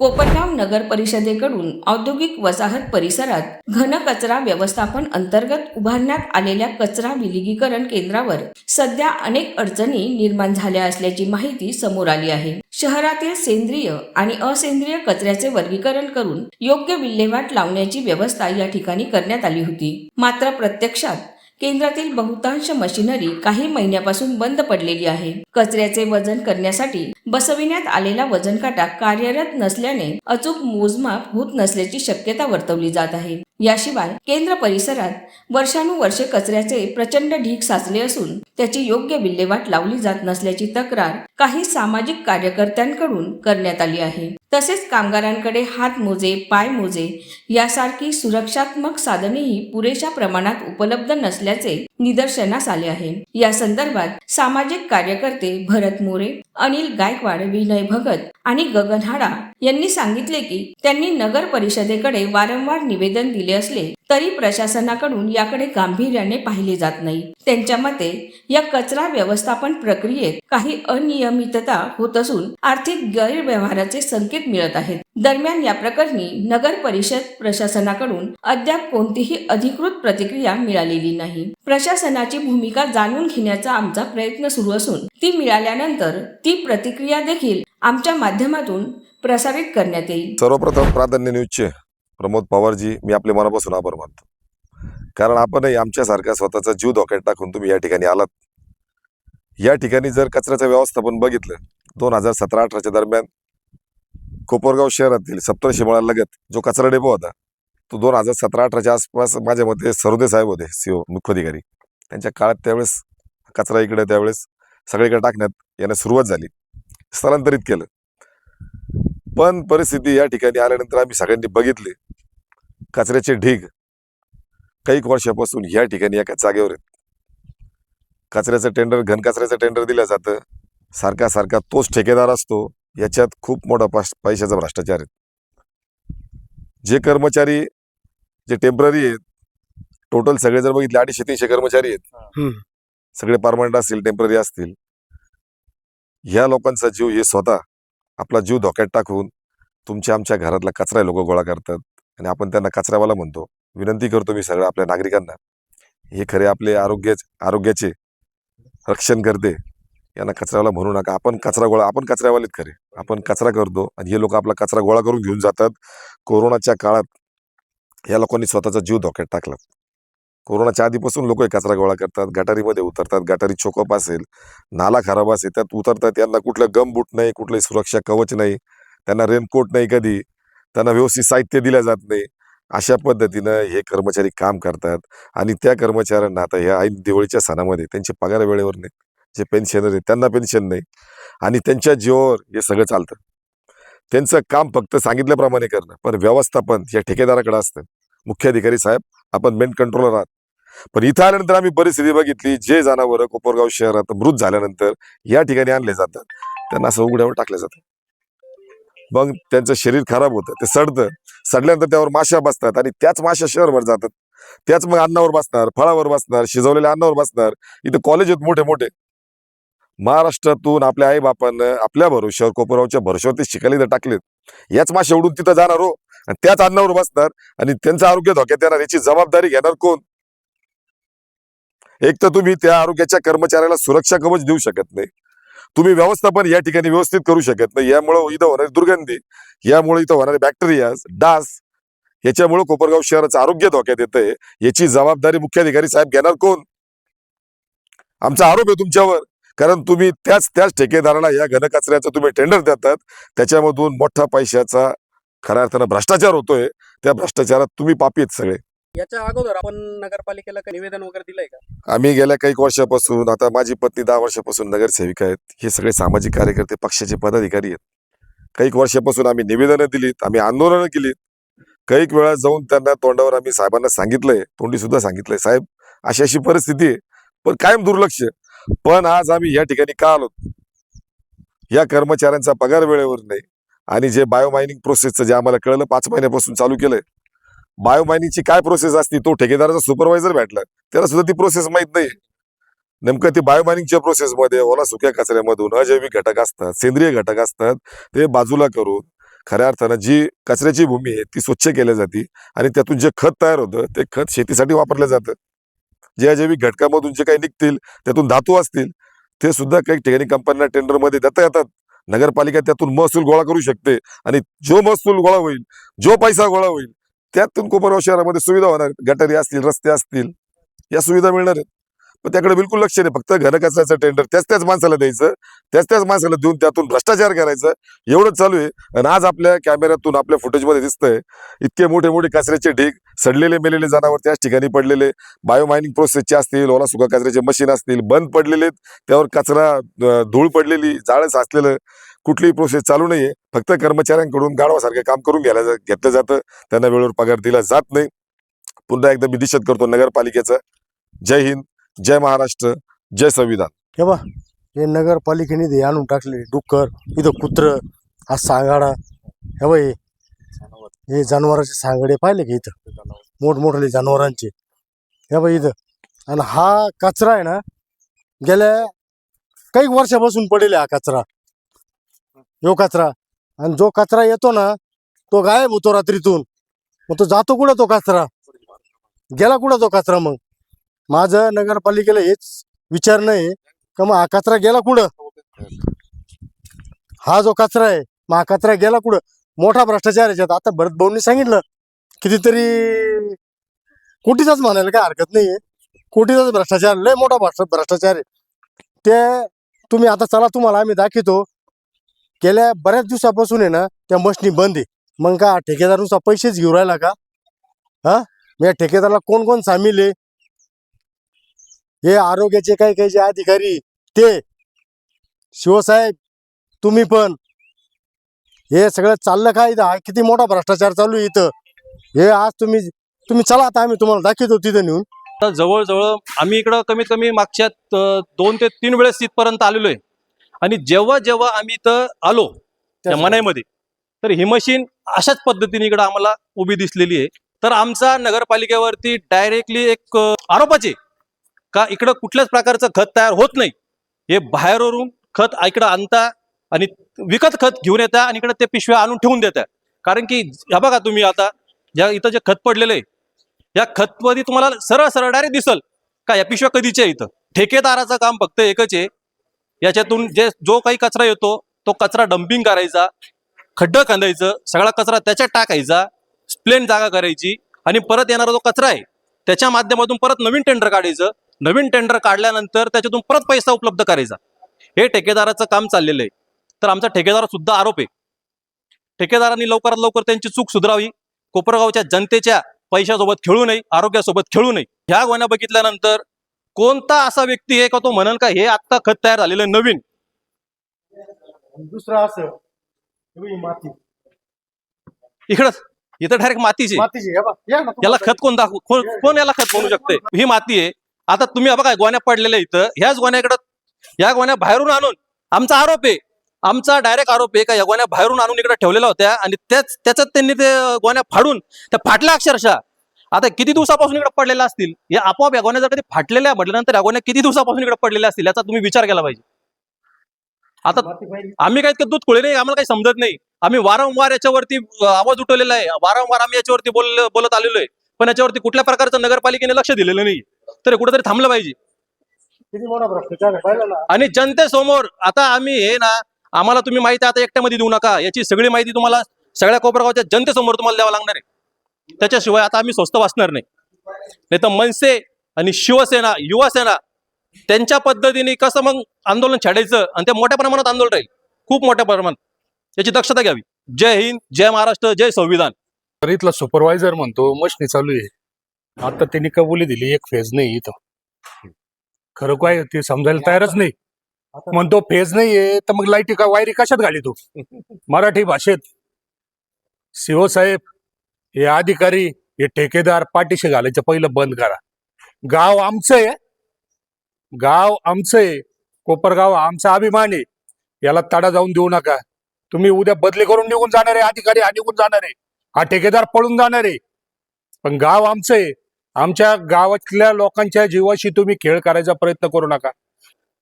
कोपरगाव नगर परिषदेकडून औद्योगिक वसाहत परिसरात घन कचरा व्यवस्थापन अंतर्गत उभारण्यात आलेल्या कचरा विलगीकरण केंद्रावर सध्या अनेक अडचणी निर्माण झाल्या असल्याची माहिती समोर आली आहे. शहरातील सेंद्रिय आणि असेंद्रिय कचऱ्याचे वर्गीकरण करून योग्य विल्हेवाट लावण्याची व्यवस्था या ठिकाणी करण्यात आली होती. मात्र प्रत्यक्षात केंद्रातील बहुतांश मशिनरी काही महिन्यापासून बंद पडलेली आहे. कचऱ्याचे वजन करण्यासाठी बसविण्यात आलेला वजन काटा कार्यरत नसल्याने अचूक मोजमाप होत नसल्याची शक्यता वर्तवली जात आहे. याशिवाय केंद्र परिसरात वर्षानुवर्षे कचऱ्याचे प्रचंड ढीग साचले असून त्याची योग्य विल्हेवाट लावली जात नसल्याची तक्रार काही सामाजिक कार्यकर्त्यांकडून करण्यात आली आहे. तसेच कामगारांकडे हात मोजे पाय मोजे यासारखी सुरक्षात्मक साधनेही पुरेशा प्रमाणात उपलब्ध नसल्याचे निदर्शनास आले आहे. या संदर्भात सामाजिक कार्यकर्ते भरत मोरे अनिल गायकवाड विनय भगत आणि गगन हाडा यांनी सांगितले की त्यांनी नगर परिषदेकडे वारंवार निवेदन दिले असले तरी प्रशासनाकडून याकडे गांभीर्याने पाहिले जात नाही. त्यांच्या मते या कचरा व्यवस्थापन प्रक्रियेत काही अनियमितता होत असून आर्थिक गैरव्यवहाराचे संकेत मिळत आहेत. दरम्यान या प्रकरणी नगर परिषद प्रशासनाकडून अद्याप कोणतीही अधिकृत प्रतिक्रिया मिळालेली नाही. प्रशासनाची भूमिका जाणून घेण्याचा आमचा प्रयत्न सुरू असून ती मिळाल्यानंतर ती प्रतिक्रिया देखील आमच्या माध्यमातून प्रसारित करण्यात येईल. सर्वप्रथम प्राधान्य न्यूजचे प्रमोद पवारजी मी आपले मनापासून आभार मानतो. कारण आपणही आमच्यासारखा स्वतःचा जीव धोक्यात टाकून तुम्ही या ठिकाणी आलात. या ठिकाणी जर कचऱ्याचं व्यवस्थापन बघितलं दोन हजार सतरा अठराच्या दरम्यान कोपरगाव शहरातील सप्तर्षी लगत जो कचरा डेपो होता तो दोन हजार सतरा अठराच्या आसपास माझ्या मते सरोदे साहेब होते सीओ मुख्याधिकारी. त्यांच्या काळात त्यावेळेस कचरा इकडे त्यावेळेस सगळीकडे टाकण्यात येण्यास सुरुवात झाली. स्थलांतरित केलं. पण परिस्थिती या ठिकाणी आल्यानंतर आम्ही सगळ्यांनी बघितले. कचऱ्याचे ढीग काही वर्षापासून या ठिकाणी एका जागेवर आहेत. कचऱ्याचं टेंडर घन कचऱ्याचं टेंडर दिलं जातं. सारखा सारखा तोच ठेकेदार असतो. याच्यात खूप मोठा पाश- पैशाचा भ्रष्टाचार आहे. जे कर्मचारी जे टेंपररी आहेत टोटल सगळे जर बघितले अडीचशे तीनशे कर्मचारी आहेत. सगळे परमनंट असतील टेंपररी असतील. ह्या लोकांचा जीव हे स्वतः आपला जीव धोक्यात टाकून तुमच्या आमच्या घरातला कचरा लोक गोळा करतात आणि आपण त्यांना कचऱ्यावाला म्हणतो. विनंती करतो मी सगळ्या आपल्या नागरिकांना हे खरे आपले आरोग्या आरोग्याचे रक्षण करते. यांना कचऱ्यावाला म्हणू नका. आपण कचरा गोळा आपण कचऱ्यावालेत खरे. आपण कचरा करतो आणि हे लोक आपला कचरा गोळा करून घेऊन जातात. कोरोनाच्या काळात या लोकांनी स्वतःचा जीव धोक्यात टाकला. कोरोनाच्या आधीपासून लोक कचरा गोळा करतात गटारीमध्ये उतरतात गटारी चोकअप असेल नाला खराब असेल त्यात उतरतात त्यांना कुठलं गम बूट नाही कुठलंही सुरक्षा कवच नाही त्यांना रेनकोट नाही कधी त्यांना व्यवस्थित साहित्य दिलं जात नाही अशा पद्धतीनं हे कर्मचारी काम करतात आणि त्या कर्मचाऱ्यांना आता ह्या ऐन दिवाळीच्या सणामध्ये त्यांचे पगार वेळेवर नाही जे पेन्शनर आहेत त्यांना पेन्शन नाही आणि त्यांच्या जीवावर हे सगळं चालतं. त्यांचं काम फक्त सांगितल्याप्रमाणे करणं पण व्यवस्थापन या ठेकेदाराकडे असतं. मुख्याधिकारी साहेब आपण मेन कंट्रोलर आहात. पण इथं आल्यानंतर आम्ही परिस्थिती बघितली जे जनावरं कोपरगाव शहरात मृत झाल्यानंतर या ठिकाणी आणले जातात. त्यांना असं उघड्यावर टाकलं जातं. मग त्यांचं शरीर खराब होतं ते सडतं. सडल्यानंतर त्यावर माश्या बसतात आणि त्याच माश्या शहरभर जातात. त्याच मग अन्नावर बसणार फळावर बसणार शिजवलेल्या अन्नावर बसणार. इथं कॉलेज आहेत मोठे मोठे महाराष्ट्रातून आपल्या आईबापानं आपल्या भरोश्यावर कोपरगावच्या भरोश्यावर ते शिकायला इथं टाकलेत. याच माश्या उडून तिथं जाणार हो. आणि त्याच अन्नावर बसणार आणि त्यांचं आरोग्य धोक्यात येणार याची जबाबदारी घेणार कोण? एक तर तुम्ही त्या आरोग्याच्या कर्मचाऱ्याला सुरक्षा कवच देऊ शकत नाही. तुम्ही व्यवस्थापन या ठिकाणी व्यवस्थित करू शकत नाही. यामुळे इथं होणारी दुर्गंधी यामुळे इथं होणारे बॅक्टेरिया डास याच्यामुळे कोपरगाव शहराचं आरोग्य धोक्यात येतंय. याची जबाबदारी मुख्याधिकारी साहेब घेणार कोण? आमचा आरोप आहे तुमच्यावर. कारण तुम्ही त्याच त्याच ठेकेदाराला या घनकचऱ्याचं तुम्ही टेंडर देतात. त्याच्यामधून मोठा पैशाचा खऱ्या अर्थानं भ्रष्टाचार होतोय त्या भ्रष्टाचारात तुम्ही पापी आहेत सगळे. याच्या अगोदर आपण नगरपालिकेला काही निवेदन वगैरे दिलंय का? आम्ही गेल्या काही वर्षापासून आता माझी पत्नी दहा वर्षापासून नगरसेविका आहेत. हे सगळे सामाजिक कार्यकर्ते पक्षाचे पदाधिकारी आहेत. काही वर्षापासून आम्ही निवेदनं दिलीत आम्ही आंदोलनं केलीत. काही वेळा जाऊन त्यांना तोंडावर आम्ही साहेबांना सांगितलंय तोंडी सुद्धा सांगितलंय साहेब अशी अशी परिस्थिती आहे पण कायम दुर्लक्ष पण आज आम्ही या ठिकाणी का आलो? या कर्मचाऱ्यांचा पगार वेळेवर नाही. आणि जे बायोमायनिंग प्रोसेसचं जे आम्हाला कळलं पाच महिन्यापासून चालू केलंय. बायोमायनिंगची काय प्रोसेस असती तो ठेकेदाराचा सुपरवायझर भेटला. त्याला सुद्धा ती प्रोसेस माहीत नाही. नेमकं ती बायोमायनिंगच्या प्रोसेसमध्ये ओला सुक्या कचऱ्यामधून अजैविक घटक असतात सेंद्रिय घटक असतात ते बाजूला करून खऱ्या अर्थानं जी कचऱ्याची भूमी आहे ती स्वच्छ केल्या जाते आणि त्यातून जे खत तयार होतं ते खत शेतीसाठी वापरलं जातं. जे अजैविक घटकामधून जे काही निघतील त्यातून धातू असतील ते सुद्धा काही ठिकाणी कंपन्यांना टेंडरमध्ये देता येतात. नगरपालिका त्यातून महसूल गोळा करू शकते आणि जो महसूल गोळा होईल जो पैसा गोळा होईल त्यातून कोपरगाव शहरामध्ये सुविधा होणार. गटारी असतील रस्ते असतील या सुविधा मिळणार आहेत. पण त्याकडे बिलकुल लक्ष नाही. फक्त घनकचऱ्याचं टेंडर त्याच त्याच माणसाला द्यायचं. त्याच त्याच माणसाला देऊन त्यातून भ्रष्टाचार करायचं. एवढंच चालू आहे. आणि आज आपल्या कॅमेऱ्यातून आपल्या फुटेजमध्ये दिसतंय इतके मोठे मोठे कचऱ्याचे ढीग सडलेले मेलेले जनावर त्याच ठिकाणी पडलेले. बायो मायनिंग प्रोसेसचे असतील ओला सुका कचऱ्याचे मशीन असतील बंद पडलेले त्यावर कचरा धूळ पडलेली जाळं साचलेलं. कुठलीही प्रोसेस चालू नाहीये. फक्त कर्मचाऱ्यांकडून गाढवासारखं काम करून घ्यायला जा- घेतलं जातं. त्यांना वेळेवर पगार दिला जात नाही. पुन्हा एकदा मी निषेध करतो नगरपालिकेचा. जय हिंद. जय महाराष्ट्र जय संविधान. हे बा हे नगरपालिकेने ते आणून टाकले डुक्कर इथं कुत्र हा सांगाडा हे बा हे. हे जनावरांचे सांगडे पाहिले का इथं? मोठमोठे जनावरांचे. हे बा इथं. आणि हा कचरा आहे ना गेल्या काही वर्षापासून पडेल हा कचरा. यो कचरा. आणि जो कचरा येतो ना तो गायब होतो रात्रीतून. मग तो जातो कुठं तो कचरा? गेला कुठं तो कचरा मग? माझं नगरपालिकेला हेच विचार नाही का मग हा कचरा गेला कुठं? हा जो कचरा आहे मग हा कचरा गेला कुठं? मोठा भ्रष्टाचार याच्यात आता भरत भाऊंनी सांगितलं कितीतरी कोटीचाच म्हणायला काय हरकत नाहीये. कोटीचाच भ्रष्टाचार लय मोठा भ्रष्टाचार आहे. ते तुम्ही आता चला तुम्हाला आम्ही दाखवतो. गेल्या बऱ्याच दिवसापासून आहे ना त्या मशनी बंद आहे. मग का ठेकेदारानुसार पैसेच घेऊ राहिला का? हा? मी या ठेकेदाराला कोण कोण सामील आहे? हे आरोग्याचे काही काही जे अधिकारी ते शिवसाहेब तुम्ही पण. हे सगळं चाललं काय इथं? किती मोठा भ्रष्टाचार चालू आहे इथं. हे आज तुम्ही तुम्ही चला आता आम्ही तुम्हाला दाखवतो तिथं नेऊन. आता जवळजवळ आम्ही इकडं कमीत कमी मागच्या दोन ते तीन वेळेस तिथपर्यंत आलेलो आहे आणि जेव्हा जेव्हा आम्ही इथं आलो त्या मनाईमध्ये तर ही मशीन अशाच पद्धतीने इकडं आम्हाला उभी दिसलेली आहे. तर आमचा नगरपालिकेवरती डायरेक्टली एक आरोपच का इकडं कुठल्याच प्रकारचं खत तयार होत नाही? हे बाहेरून खत इकडं आणता आणि विकत खत घेऊन येता आणि इकडे ते पिशव्या आणून ठेवून देता. कारण की ह्या बघा तुम्ही आता ज्या इथं जे खत पडलेलं आहे या खतमध्ये तुम्हाला सरळ सरळ डायरेक्ट दिसल का या पिशव्या कधीच्या आहे इथं? ठेकेदाराचं काम फक्त एकच आहे. याच्यातून जे जो काही कचरा येतो तो कचरा डम्पिंग करायचा खड्डं खांदायचं सगळा कचरा त्याच्यात टाकायचा स्प्लेन जागा करायची आणि परत येणारा जो कचरा आहे त्याच्या माध्यमातून परत नवीन टेंडर काढायचं नवीन टेंडर काढल्यानंतर त्याच्यातून परत पैसा उपलब्ध करायचा. हे ठेकेदाराचं काम चाललेलं आहे. तर आमचा ठेकेदार सुद्धा आरोप आहे. ठेकेदारांनी लवकरात लवकर त्यांची चूक सुधारावी. कोपरगावच्या जनतेच्या पैशासोबत खेळू नये आरोग्यासोबत खेळू नये. ह्या गोण्या बघितल्यानंतर कोणता असा व्यक्ती आहे का तो म्हणेल का हे आत्ता खत तयार झालेलं आहे नवीन? दुसरं असं. माती. इकडं. इथं डायरेक्ट मातीची याला खत कोण दाखवू कोण कोण याला खत म्हणू शकते? ही माती आहे. आता तुम्ही बघा गोण्या पडलेल्या इथं. ह्याच गोण्याकडं या गोण्या बाहेरून आणून आमचा आरोप आहे. आमचा डायरेक्ट आरोप आहे का या गोण्या बाहेरून आणून इकडे ठेवलेल्या होत्या आणि त्याच त्याच्यात त्यांनी ते गोण्या फाडून त्या फाटल्या अक्षरशः. आता किती दिवसापासून इकडे पडलेल्या असतील? या आपोआप या गोण्या जर कधी फाटलेल्या म्हटल्यानंतर या गोण्या किती दिवसापासून इकडे पडलेल्या असतील याचा तुम्ही विचार केला पाहिजे. आता आम्ही काय दूध खोळे नाही आम्हाला काही समजत नाही. आम्ही वारंवार याच्यावरती आवाज उठवलेला आहे. वारंवार आम्ही याच्यावरती बोल बोलत आलेलो आहे. पण याच्यावरती कुठल्या प्रकारचं नगरपालिकेने लक्ष दिलेलं नाही तर कुठेतरी थांबलं पाहिजे. किती मोठा भ्रष्टाचार आहे पाहिलं ना. आणि जनतेसमोर आता आम्ही हे ना आम्हाला तुम्ही माहिती आता एकट्यामध्ये देऊ नका. याची सगळी माहिती तुम्हाला सगळ्या कोपरगावच्या जनतेसमोर तुम्हाला द्यावं लागणार आहे. त्याच्याशिवाय आता आम्ही स्वस्त वाचणार नाही. नाही तर मनसे आणि शिवसेना युवासेना त्यांच्या पद्धतीने कसं मग आंदोलन छाडायचं आणि ते मोठ्या प्रमाणात आंदोलन राहील? खूप मोठ्या प्रमाणात. याची दक्षता घ्यावी. जय हिंद जय महाराष्ट्र जय संविधान. तर इथला सुपरवायझर म्हणतो मशनी चालू आहे. आता त्यांनी कबुली दिली एक फेज नाही इथं. खरं काय ते समजायला तयारच नाही. म्हणतो फेज नाहीये तर मग लाईटी का वायरी कशात घाली तू? मराठी भाषेत. शिवसाहेब हे अधिकारी हे ठेकेदार पाठीशी घालायचं पहिलं बंद करा. गाव आमचं आहे. गाव आमचं आहे. कोपरगाव आमचा अभिमान आहे. याला तडा जाऊन देऊ नका. तुम्ही उद्या बदली करून निघून जाणार आहे अधिकारी हा निघून जाणार आहे. हा ठेकेदार पळून जाणार आहे. पण गाव आमचं आहे. आमच्या गावातल्या लोकांच्या जीवाशी तुम्ही खेळ करायचा प्रयत्न करू नका.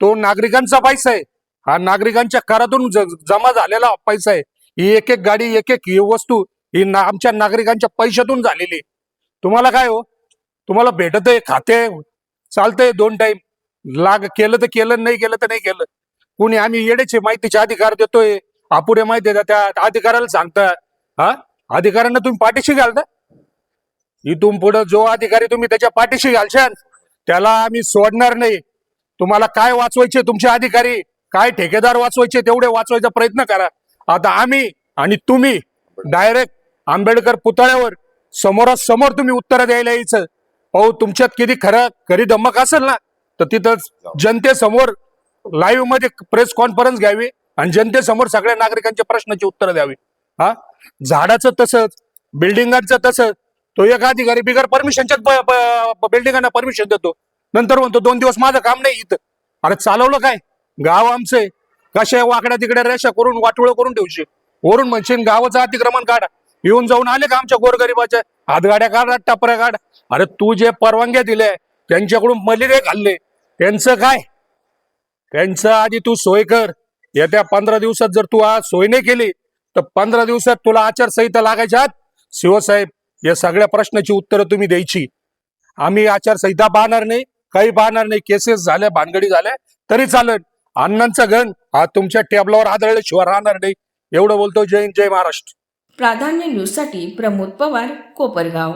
तो नागरिकांचा पैसा आहे. हा नागरिकांच्या करातून जमा झालेला पैसा आहे. ही एक एक गाडी एक एक ही वस्तू ही ना आमच्या नागरिकांच्या पैशातून झालेली आहे. तुम्हाला काय हो? तुम्हाला भेटत आहे खाते चालतंय दोन टाइम लाग केलं तर केलं नाही केलं तर नाही केलं. कुणी आम्ही येण्याचे माहितीचे अधिकार देतोय. अपुरे माहिती देतात त्या अधिकाऱ्याला सांगता हा? अधिकाऱ्यांना तुम्ही पाठीशी घालता? इथून पुढे जो अधिकारी तुम्ही त्याच्या पाठीशी घालशाल त्याला आम्ही सोडणार नाही. तुम्हाला काय वाचवायचे तुमचे अधिकारी काय ठेकेदार वाचवायचे तेवढे वाचवायचा प्रयत्न करा. आता आम्ही आणि तुम्ही डायरेक्ट आंबेडकर पुतळ्यावर समोरासमोर तुम्ही उत्तर द्यायला यायचं. अहो तुमच्यात किती खरं खरी धमक असेल ना तर तिथं जनतेसमोर लाईव्हमध्ये प्रेस कॉन्फरन्स घ्यावी आणि जनतेसमोर सगळ्या नागरिकांच्या प्रश्नाची उत्तर द्यावी. हा? झाडाचं तसंच बिल्डिंगांचं तसंच तो एक अधिकारी बिगर परमिशनच्याच बिल्डिंगांना परमिशन देतो. नंतर म्हणतो दोन दिवस माझं काम नाही इथं. अरे चालवलं काय? गाव आमचं कशा वाकड्या तिकड्या रेषा करून वाटोळ करून ठेवशी वरून म्हणशील गावाचं अतिक्रमण काढा. येऊन जाऊन आले का आमच्या गोरगरिबाच्या हातगाड्या काढा टपऱ्या काढ. अरे तू जे परवानग्या दिल्या त्यांच्याकडून मलिरे खाल्ले. त्यांचं काय? त्यांचं आधी तू सोय कर. येत्या पंधरा दिवसात जर तू आज सोय नाही केली तर पंधरा दिवसात तुला आचारसंहिता लागायच्या आत शिवसाहेब या सगळ्या प्रश्नाची उत्तरं तुम्ही द्यायची. आम्ही आचारसंहिता पाहणार नाही काही पाहणार नाही केसेस झाल्या भानगडी झाल्या तरी चालेल. अण्णांचा गण हा तुमच्या टेबलावर आदळल्याशिवाय राहणार नाही. एवढं बोलतो जय जय महाराष्ट्र. प्राधान्य न्यूजसाठी प्रमोद पवार कोपरगाव.